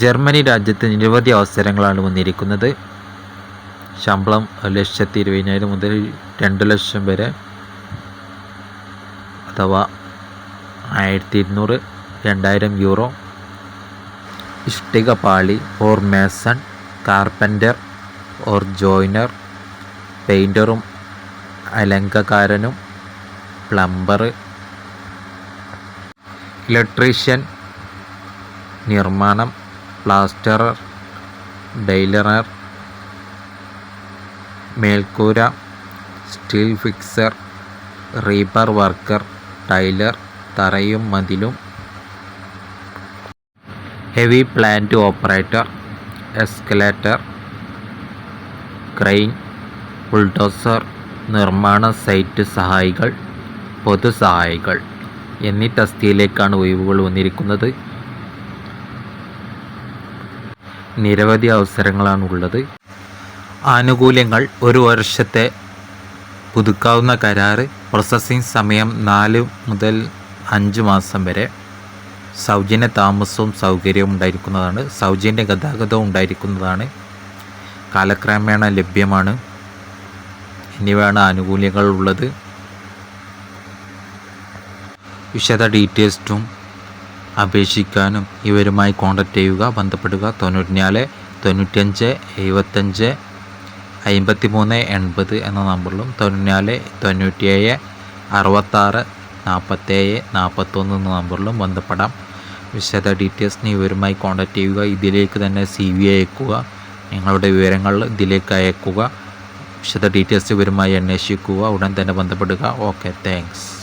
Germany രാജ്യത്ത് നിരവധി അവസരങ്ങളാണ് വന്നിരിക്കുന്നത്. ശമ്പളം ഒരു ലക്ഷത്തി ഇരുപതിനായിരം മുതൽ രണ്ട് ലക്ഷം വരെ അഥവാ ആയിരത്തി ഇരുന്നൂറ് രണ്ടായിരം euro. ഇഷ്ടികപാളി or mason carpenter or joiner പെയിന്ററും അലങ്കക്കാരനും പ്ലംബർ ഇലക്ട്രീഷ്യൻ നിർമ്മാണം പ്ലാസ്റ്ററർ ഡൈലറർ മേൽക്കൂര സ്റ്റീൽ ഫിക്സർ റീപ്പർ വർക്കർ ടൈലർ തറയും മതിലും heavy plant operator escalator crane bulldozer നിർമ്മാണ സൈറ്റ് സഹായികൾ പൊതു സഹായികൾ എന്നീ തസ്തിയിലേക്കാണ് ഒഴിവുകൾ വന്നിരിക്കുന്നത്. നിരവധി അവസരങ്ങളാണ് ഉള്ളത് ആനുകൂല്യങ്ങൾ ഒരു വർഷത്തെ പുതുക്കാവുന്ന കരാറ് പ്രോസസ്സിംഗ് സമയം നാല് മുതൽ അഞ്ച് മാസം വരെ. സൗജന്യ താമസവും സൗകര്യവും ഉണ്ടായിരിക്കുന്നതാണ്. സൗജന്യ ഗതാഗതവും ഉണ്ടായിരിക്കുന്നതാണ്. കാലക്രമേണ ലഭ്യമാണ്. എന്നിവയാണ് ആനുകൂല്യങ്ങൾ ഉള്ളത് വിശദ ഡീറ്റെയിൽസും അപേക്ഷിക്കാനും ഇവരുമായി കോൺടാക്റ്റ് ചെയ്യുക ബന്ധപ്പെടുക. തൊണ്ണൂറ്റിനാല് തൊണ്ണൂറ്റഞ്ച് എഴുപത്തഞ്ച് അമ്പത്തി മൂന്ന് എൺപത് എന്ന നമ്പറിലും തൊണ്ണൂറ്റിനാല് തൊണ്ണൂറ്റിയേഴ് അറുപത്താറ് നാൽപ്പത്തേഴ് നാൽപ്പത്തൊന്ന് എന്ന നമ്പറിലും ബന്ധപ്പെടാം. വിശദ ഡീറ്റെയിൽസിന് ഇവരുമായി കോൺടാക്റ്റ് ചെയ്യുക. ഇതിലേക്ക് തന്നെ സി വി അയക്കുക. നിങ്ങളുടെ വിവരങ്ങൾ ഇതിലേക്ക് അയക്കുക. വിശദ ഡീറ്റെയിൽസ് ഇവരുമായി അന്വേഷിക്കുക. ഉടൻ തന്നെ ബന്ധപ്പെടുക. Okay thanks